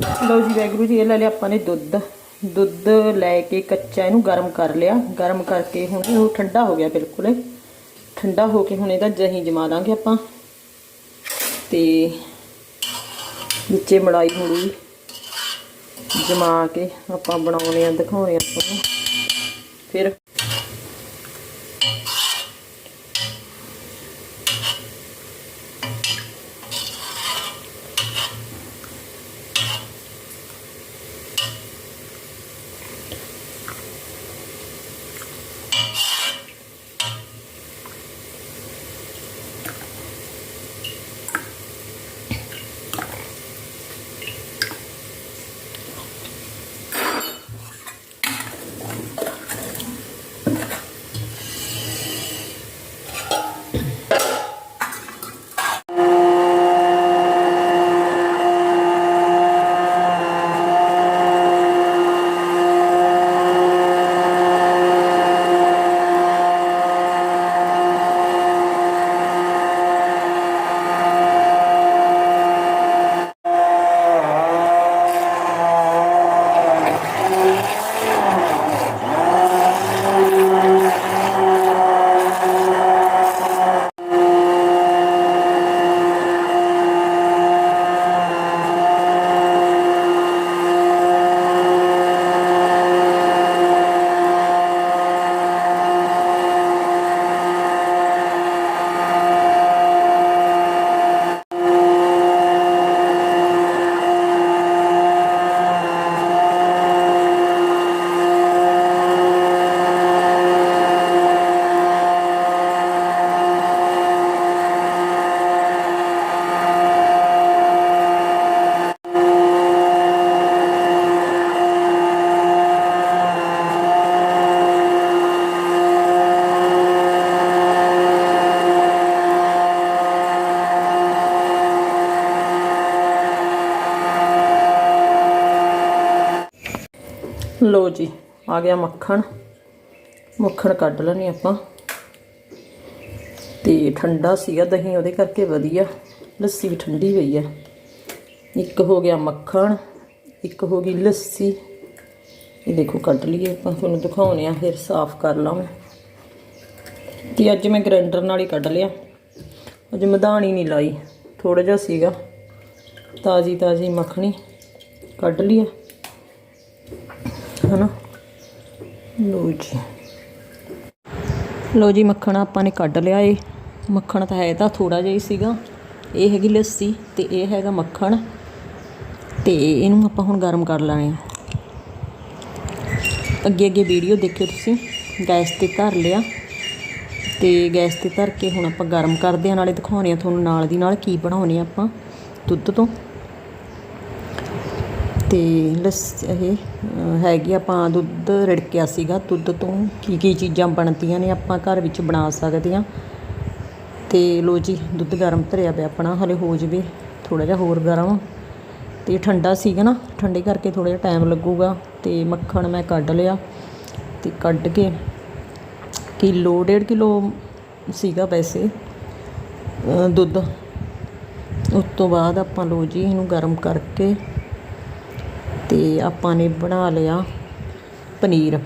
ਲਓ ਜੀ ਵੈਗਰੂ ਜੀ, ਇਹ ਲੈ ਲਿਆ ਆਪਾਂ ਨੇ ਦੁੱਧ। ਦੁੱਧ ਲੈ ਕੇ ਕੱਚਾ ਇਹਨੂੰ ਗਰਮ ਕਰ ਲਿਆ। ਗਰਮ ਕਰਕੇ ਹੁਣ ਇਹ ਠੰਡਾ ਹੋ ਗਿਆ ਬਿਲਕੁਲ। ਠੰਡਾ ਹੋ ਕੇ ਹੁਣ ਇਹਦਾ ਜਹੀ ਜਮਾ ਦਾਂਗੇ ਆਪਾਂ। ਤੇ ਵਿੱਚੇ ਮੜਾਈ ਮੁੜੀ ਜਮਾ ਕੇ ਆਪਾਂ ਬਣਾਉਣੇ ਆ, ਦਿਖਾਉਣੇ ਆਪਾਂ ਨੂੰ। ਫਿਰ ਲੋ ਜੀ, ਆ ਗਿਆ ਮੱਖਣ। ਮੱਖਣ ਕੱਢ ਲੈਣੀ ਆਪਾਂ। ਤੇ ਠੰਡਾ ਸੀਗਾ ਦਹੀਂ, ਉਹਦੇ ਕਰਕੇ ਵਧੀਆ। ਲੱਸੀ ਵੀ ਠੰਡੀ ਪਈ ਆ। ਇੱਕ ਹੋ ਗਿਆ ਮੱਖਣ, ਇੱਕ ਹੋ ਗਈ ਲੱਸੀ। ਇਹ ਦੇਖੋ, ਕੱਢ ਲਈਏ ਆਪਾਂ। ਤੁਹਾਨੂੰ ਦਿਖਾਉਣੇ ਆ ਫਿਰ ਸਾਫ਼ ਕਰ ਲਾਂਗੇ ਤੇ ਅੱਜ ਮੈਂ ਗ੍ਰੈਂਡਰ ਨਾਲ ਹੀ ਕੱਢ ਲਿਆ। ਅੱਜ ਮਧਾਣੀ ਨਹੀਂ ਲਾਈ। ਥੋੜਾ ਜਿਹਾ ਸੀਗਾ। ਤਾਜੀ ਤਾਜੀ ਮੱਖਣੀ ਕੱਢ ਲਈ ਆ ਹਨਾ ਲੋ ਜੀ। ਲੋ ਜੀ, ਮੱਖਣ ਆਪਾਂ ਨੇ ਕੱਢ ਲਿਆ ਏ। ਮੱਖਣ ਤਾਂ ਹੈ ਤਾਂ ਥੋੜਾ ਜਿਹਾ ਹੀ ਸੀਗਾ। ਇਹ ਹੈਗੀ ਲੱਸੀ ਤੇ ਇਹ ਹੈਗਾ ਮੱਖਣ। ਤੇ ਇਹਨੂੰ ਆਪਾਂ ਹੁਣ ਗਰਮ ਕਰ ਲੈਣੇ ਆ। ਅੱਗੇ ਅੱਗੇ ਵੀਡੀਓ ਦੇਖਿਓ ਤੁਸੀਂ। ਗੈਸ ਤੇ ਧਰ ਲਿਆ। ਤੇ ਗੈਸ ਤੇ ਧਰ ਕੇ ਹੁਣ ਆਪਾਂ ਗਰਮ ਕਰਦੇ ਆ। ਨਾਲੇ ਦਿਖਾਉਣੇ ਆ ਤੁਹਾਨੂੰ ਨਾਲ ਦੀ ਨਾਲ ਕੀ ਬਣਾਉਣੇ ਆ ਆਪਾਂ ਦੁੱਧ ਤੋਂ। ਅਤੇ ਲੱਸ ਇਹ ਹੈਗੀ ਆਪਾਂ ਦੁੱਧ ਰਿੜਕਿਆ ਸੀਗਾ, ਦੁੱਧ ਤੋਂ ਕੀ ਕੀ ਚੀਜ਼ਾਂ ਬਣਦੀਆਂ ਨੇ ਆਪਾਂ ਘਰ ਵਿੱਚ ਬਣਾ ਸਕਦੇ ਹਾਂ। ਅਤੇ ਲੋ ਜੀ, ਦੁੱਧ ਗਰਮ ਧਰਿਆ ਪਿਆ ਆਪਣਾ, ਹਲੇ ਹੋ ਜਵੇ ਥੋੜ੍ਹਾ ਜਿਹਾ ਹੋਰ ਗਰਮ। ਅਤੇ ਠੰਡਾ ਸੀਗਾ ਨਾ, ਠੰਡੇ ਕਰਕੇ ਥੋੜ੍ਹਾ ਜਿਹਾ ਟਾਈਮ ਲੱਗੂਗਾ। ਅਤੇ ਮੱਖਣ ਮੈਂ ਕੱਢ ਲਿਆ ਅਤੇ ਕੱਢ ਕੇ ਕਿਲੋ, ਡੇਢ ਕਿਲੋ ਸੀਗਾ ਵੈਸੇ ਦੁੱਧ। ਉਸ ਤੋਂ ਬਾਅਦ ਆਪਾਂ ਲੋ ਜੀ, ਇਹਨੂੰ ਗਰਮ ਕਰਕੇ ਤੇ ਆਪਾਂ ਨੇ ਬਣਾ ਲਿਆ ਪਨੀਰ।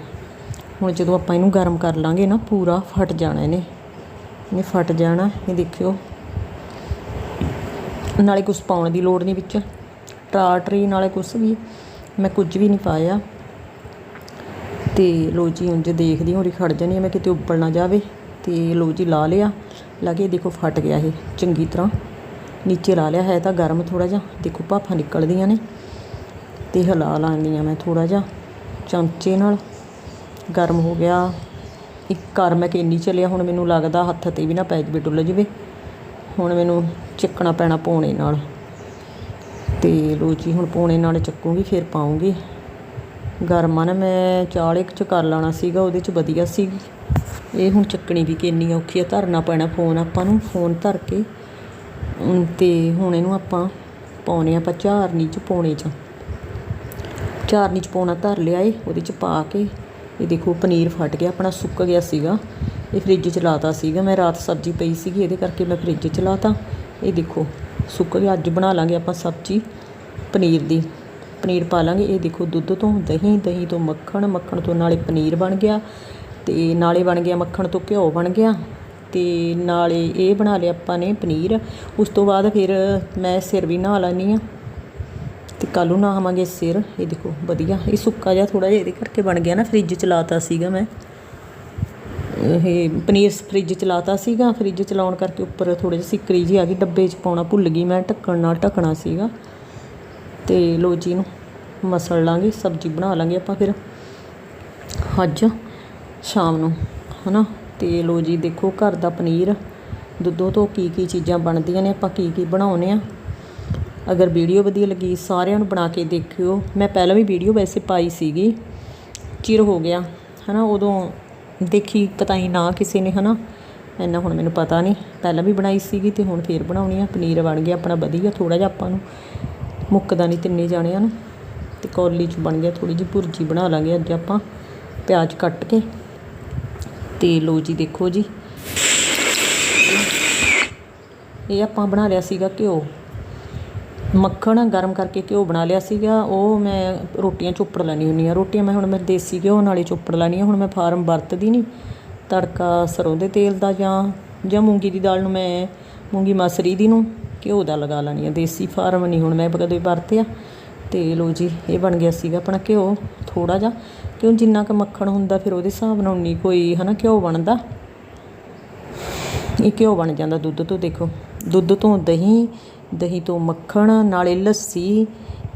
ਹੁਣ ਜਦੋਂ ਆਪਾਂ ਇਹਨੂੰ ਗਰਮ ਕਰ ਲਾਂਗੇ ਨਾ, ਪੂਰਾ ਫਟ ਜਾਣਾ ਇਹਨੇ। ਇਹਨੇ ਫਟ ਜਾਣਾ, ਇਹ ਦੇਖਿਓ। ਨਾਲੇ ਕੁਝ ਪਾਉਣ ਦੀ ਲੋੜ ਨਹੀਂ ਵਿੱਚ। ਟਰਾਟਰੀ ਨਾਲੇ ਕੁਝ ਵੀ। ਮੈਂ ਕੁਝ ਵੀ ਨਹੀਂ ਪਾਇਆ। ਤੇ ਲੋ ਜੀ, ਉਂਝ ਦੇਖਦੀ ਹੋਰੀ ਖੜ ਜਾਣੀ ਮੈਂ, ਕਿਤੇ ਉੱਪਰ ਨਾ ਜਾਵੇ। ਤੇ ਲੋ ਜੀ, ਲਾ ਲਿਆ। ਲਾ ਕੇ ਦੇਖੋ ਫਟ ਗਿਆ ਇਹ। ਚੰਗੀ ਤਰ੍ਹਾਂ ਨੀਚੇ ਲਾ ਲਿਆ, ਹੈ ਤਾਂ ਗਰਮ ਥੋੜਾ ਜਿਹਾ। ਦੇਖੋ, ਭਾਫਾਂ ਨਿਕਲਦੀਆਂ ਨੇ। ਤੇ ਹਿਲਾ ਲਾਂਦੀ ਆ ਮੈਂ ਥੋੜਾ ਜਿਹਾ ਚਮਚੇ ਨਾਲ। ਗਰਮ ਹੋ ਗਿਆ। ਇੱਕ ਕਰ ਮੈਂ ਕਿੰਨੀ ਚੱਲਿਆ ਹੁਣ ਮੈਨੂੰ ਲੱਗਦਾ ਹੱਥ ਤੇ ਵੀ ਨਾ ਪੈ ਜਵੇ ਡੁੱਲ ਜਵੇ। ਹੁਣ ਮੈਨੂੰ ਚੱਕਣਾ ਪੈਣਾ ਪੌਣੇ ਨਾਲ। ਤੇ ਲੋ ਜੀ ਹੁਣ ਪੌਣੇ ਨਾਲ ਚੱਕੂਗੀ ਫਿਰ ਪਾਉਂਗੀ। ਗਰਮ ਆ ਨਾ ਮੈਂ ਚਾਲੇ ਚ ਕਰ ਲੈਣਾ ਸੀਗਾ ਉਹਦੇ ਚ ਵਧੀਆ ਸੀ। ਇਹ ਹੁਣ ਚੱਕਣੀ ਵੀ ਕਿੰਨੀ ਔਖੀ ਆ ਧਰਨਾ ਪੈਣਾ ਫੋਨ ਆਪਾਂ ਨੂੰ ਫੋਨ ਧਰ ਕੇ। ਅਮ, ਤੇ ਹੁਣ ਇਹਨੂੰ ਆਪਾਂ ਪਾਉਣੇ ਆਪਾਂ ਝਾਰਨੀ ਚ ਪਾਉਣੇ ਚ। ਚਾਰਨੀ ਚ ਪਾਉਣਾ ਧਰ ਲਿਆ ਏ, ਉਹਦੇ ਚ ਪਾ ਕੇ। ਇਹ ਦੇਖੋ ਪਨੀਰ ਫਟ ਗਿਆ, ਆਪਣਾ ਸੁੱਕ ਗਿਆ ਸੀਗਾ। ਇਹ ਫ੍ਰਿਜ ਚ ਲਾਤਾ ਸੀਗਾ। ਮੈਂ ਰਾਤ ਸਬਜ਼ੀ ਪਈ ਸੀਗੀ, ਇਹਦੇ ਕਰਕੇ ਮੈਂ ਫ੍ਰਿਜ ਚ ਲਾਤਾ। ਇਹ ਦੇਖੋ, ਸੁੱਕ ਗਿਆ। ਅੱਜ ਬਣਾ ਲਾਂਗੇ ਆਪਾਂ ਸਬਜ਼ੀ ਪਨੀਰ ਦੀ। ਪਨੀਰ ਪਾ ਲਾਂਗੇ। ਇਹ ਦੇਖੋ ਦੁੱਧ ਤੋਂ, ਦਹੀਂ ਦਹੀਂ ਤੋਂ ਮੱਖਣ ਮੱਖਣ ਤੋਂ ਨਾਲੇ ਪਨੀਰ ਬਣ ਗਿਆ। ਤੇ ਨਾਲੇ ਬਣ ਗਿਆ ਮੱਖਣ ਤੋਂ ਘਿਓ ਬਣ ਗਿਆ। ਤੇ ਨਾਲੇ ਇਹ ਬਣਾ ਲਿਆ ਆਪਾਂ ਨੇ ਪਨੀਰ। ਉਸ ਤੋਂ ਬਾਅਦ ਫਿਰ ਮੈਂ ਸਿਰ ਵੀ ਨਹਾ ਲੈਂਦੀ ਆ ਤੇ ਕੱਲ੍ਹ ਨੂੰ ਨਾ ਨਹਾਵਾਂਗੇ ਸਿਰ। ਇਹ ਦੇਖੋ, ਵਧੀਆ। ਇਹ ਸੁੱਕਾ ਜਿਹਾ ਥੋੜਾ ਜਿਹਾ ਇਹਦੇ ਕਰਕੇ ਬਣ ਗਿਆ ਨਾ ਫ੍ਰਿਜ ਚ ਲਾਤਾ ਸੀਗਾ ਮੈਂ। ਇਹ ਪਨੀਰ ਫ੍ਰਿਜ ਚ ਲਾਤਾ ਸੀਗਾ। ਫ੍ਰਿਜ ਚ ਲਾਉਣ ਕਰਕੇ ਉੱਪਰ ਥੋੜੀ ਜਿਹੀ ਸਿੱਕਰੀ ਜੀ ਆ ਗਈ, ਡੱਬੇ ਚ ਪਾਉਣਾ ਭੁੱਲ ਗਈ ਮੈਂ, ਢੱਕਣ ਨਾਲ ਢੱਕਣਾ ਸੀਗਾ। ਤੇ ਲੋ ਜੀ ਨੂੰ ਮਸਲ ਲਾਂਗੇ, ਸਬਜ਼ੀ ਬਣਾ ਲਾਂਗੇ ਆਪਾਂ ਫਿਰ ਅੱਜ, ਸ਼ਾਮ ਨੂੰ, ਹਨਾ? ਤੇ ਲੋ ਜੀ ਦੇਖੋ ਘਰ ਦਾ ਪਨੀਰ, ਦੁੱਧੋਂ ਤੋਂ ਕੀ ਕੀ ਚੀਜ਼ਾਂ ਬਣਦੀਆਂ ਨੇ, ਆਪਾਂ ਕੀ ਕੀ ਬਣਾਉਨੇ ਆ। ਅਗਰ ਵੀਡੀਓ ਵਧੀਆ ਲੱਗੀ, ਸਾਰਿਆਂ ਨੂੰ ਬਣਾ ਕੇ ਦੇਖਿਓ। ਮੈਂ ਪਹਿਲਾਂ ਵੀ ਵੀਡੀਓ ਵੈਸੇ ਪਾਈ ਸੀਗੀ। ਚਿਰ ਹੋ ਗਿਆ, ਹਨਾ, ਉਦੋਂ ਦੇਖੀ ਕਤਾਈ ਨਾ ਕਿਸੇ ਨੇ, ਹਨਾ। ਇੰਨਾ ਹੁਣ ਮੈਨੂੰ ਪਤਾ ਨਹੀਂ। ਪਹਿਲਾਂ ਵੀ ਬਣਾਈ ਸੀਗੀ ਤੇ ਹੁਣ ਫੇਰ ਬਣਾਉਣੀ ਆ। ਪਨੀਰ ਬਣ ਗਿਆ ਆਪਣਾ ਵਧੀਆ ਥੋੜਾ ਜਿਹਾ ਆਪਾਂ ਨੂੰ ਮੁੱਕਦਾ ਨਹੀਂ ਤਿੰਨੇ ਜਾਣਿਆਂ ਨੂੰ। ਤੇ ਕੌਲੀ ਚ ਬਣ ਗਿਆ ਥੋੜੀ ਜਿਹੀ ਭੁਰਜੀ ਬਣਾ ਲਾਂਗੇ ਅੱਜ ਆਪਾਂ, ਪਿਆਜ਼ ਕੱਟ ਕੇ। ਤੇ ਲੋ ਜੀ, ਦੇਖੋ ਜੀ। ਇਹ ਆਪਾਂ ਬਣਾ ਲਿਆ ਸੀਗਾ ਘਿਓ। ਮੱਖਣ ਗਰਮ ਕਰਕੇ ਘਿਓ ਬਣਾ ਲਿਆ ਸੀਗਾ, ਉਹ ਮੈਂ ਰੋਟੀਆਂ ਚੋਪੜ ਲੈਣੀ ਹੁੰਦੀ ਆ ਰੋਟੀਆਂ ਮੈਂ ਹੁਣ ਮੈਂ ਦੇਸੀ ਘਿਓ ਨਾਲੇ ਚੋਪੜ ਲੈਣੀ ਆ ਹੁਣ ਮੈਂ ਫਾਰਮ ਵਰਤਦੀ ਨਹੀਂ ਤੜਕਾ ਸਰੋਂ ਦੇ ਤੇਲ ਦਾ ਜਾਂ ਜਾਂ ਮੂੰਗੀ ਦੀ ਦਾਲ ਨੂੰ ਮੈਂ, ਮੂੰਗੀ ਮਸਰੀ ਦੀ ਨੂੰ ਘਿਓ ਦਾ ਲਗਾ ਲੈਣੀ ਆ ਦੇਸੀ ਫਾਰਮ ਨਹੀਂ ਹੁਣ ਮੈਂ ਕਦੇ ਵਰਤਿਆ। ਤੇ ਲੋ ਜੀ, ਇਹ ਬਣ ਗਿਆ ਸੀਗਾ ਆਪਣਾ ਘਿਓ ਥੋੜਾ ਜਿਹਾ। ਕਿਉਂ ਜਿੰਨਾ ਕੁ ਮੱਖਣ ਹੁੰਦਾ ਫਿਰ ਉਹਦੇ ਹਿਸਾਬ ਨਾਲ ਉਨੀ ਕੋਈ ਹਨਾ ਘਿਓ ਬਣਦਾ। ਇਹ ਘਿਓ ਬਣ ਜਾਂਦਾ ਦੁੱਧ ਤੋਂ ਦੇਖੋ। ਦੁੱਧ ਤੋਂ ਦਹੀਂ ਦਹੀਂ ਤੋਂ ਮੱਖਣ, ਨਾਲੇ ਲੱਸੀ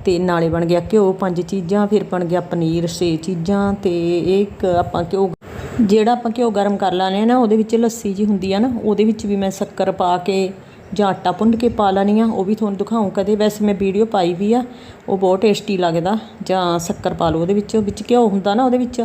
ਤੇ ਨਾਲੇ ਬਣ ਗਿਆ ਘਿਓ, ਪੰਜ ਚੀਜ਼ਾਂ, ਫਿਰ ਬਣ ਗਿਆ ਪਨੀਰ, ਛੇ ਚੀਜ਼ਾਂ ਤੇ ਇਹ ਇੱਕ ਆਪਾਂ ਘਿਓ ਜਿਹੜਾ ਆਪਾਂ ਘਿਓ ਗਰਮ ਕਰ ਲਾਨੇ ਆ ਨਾ, ਉਹਦੇ ਵਿੱਚ ਲੱਸੀ ਜੀ ਹੁੰਦੀ ਆ ਨਾ, ਉਹਦੇ ਵਿੱਚ ਵੀ ਮੈਂ ਸ਼ੱਕਰ ਪਾ ਕੇ ਜਾਂ ਆਟਾ ਭੁੰਨ ਕੇ ਪਾ ਲੈਣੀ ਆ, ਉਹ ਵੀ ਤੁਹਾਨੂੰ ਦਿਖਾਉਂ ਕਦੇ। ਵੈਸੇ ਮੈਂ ਵੀਡੀਓ ਪਾਈ ਵੀ ਆ, ਉਹ ਬਹੁਤ ਟੇਸਟੀ ਲੱਗਦਾ, ਜਾਂ ਸ਼ੱਕਰ ਪਾ ਲਓ ਉਹਦੇ ਵਿੱਚ ਵਿੱਚ ਘਿਓ ਹੁੰਦਾ ਨਾ ਉਹਦੇ ਵਿੱਚ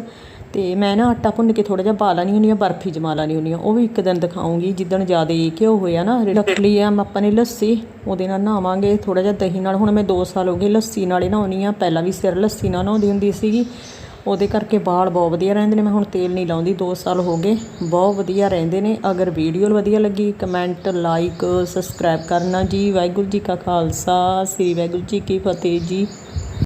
ਤੇ ਮੈਂ ਨਾ ਆਟਾ ਭੁੰਨ ਕੇ ਥੋੜਾ ਜਿਹਾ ਪਾ ਲੈਣੀ ਹੁੰਦੀ ਆ ਬਰਫੀ ਜਮਾ ਲੈਣੀ ਹੁੰਦੀ ਆ ਉਹ ਵੀ ਇੱਕ ਦਿਨ ਦਿਖਾਉਂਗੀ ਜਿੱਦਣ ਜ਼ਿਆਦਾ ਘਿਓ ਹੋਇਆ ਨਾ ਰੱਖ ਲਈ ਆ ਆਪਾਂ ਨੇ ਲੱਸੀ ਉਹਦੇ ਨਾਲ ਨਹਾਵਾਂਗੇ ਥੋੜਾ ਜਿਹਾ ਦਹੀਂ ਨਾਲ। ਹੁਣ ਮੈਂ 2 ਸਾਲ ਹੋ ਗਏ ਲੱਸੀ ਨਾਲ ਹੀ ਨਹਾਉਣੀ ਆ ਪਹਿਲਾਂ ਵੀ ਸਿਰ ਲੱਸੀ ਨਾਲ ਨਹਾਉਂਦੀ ਹੁੰਦੀ ਸੀਗੀ। ਉਹਦੇ ਕਰਕੇ ਵਾਲ ਬਹੁਤ ਵਧੀਆ ਰਹਿੰਦੇ ਨੇ। ਮੈਂ ਹੁਣ ਤੇਲ ਨਹੀਂ ਲਾਉਂਦੀ 2 ਸਾਲ ਹੋ ਗਏ। ਬਹੁਤ ਵਧੀਆ ਰਹਿੰਦੇ ਨੇ। ਅਗਰ ਵੀਡੀਓ ਵਧੀਆ ਲੱਗੀ ਕਮੈਂਟ ਲਾਈਕ ਸਬਸਕ੍ਰਾਈਬ ਕਰਨਾ ਜੀ। ਵਾਹਿਗੁਰੂ ਜੀ ਕਾ ਖਾਲਸਾ ਸ੍ਰੀ ਵਾਹਿਗੁਰੂ ਜੀ ਕੀ ਫਤਿਹ ਜੀ।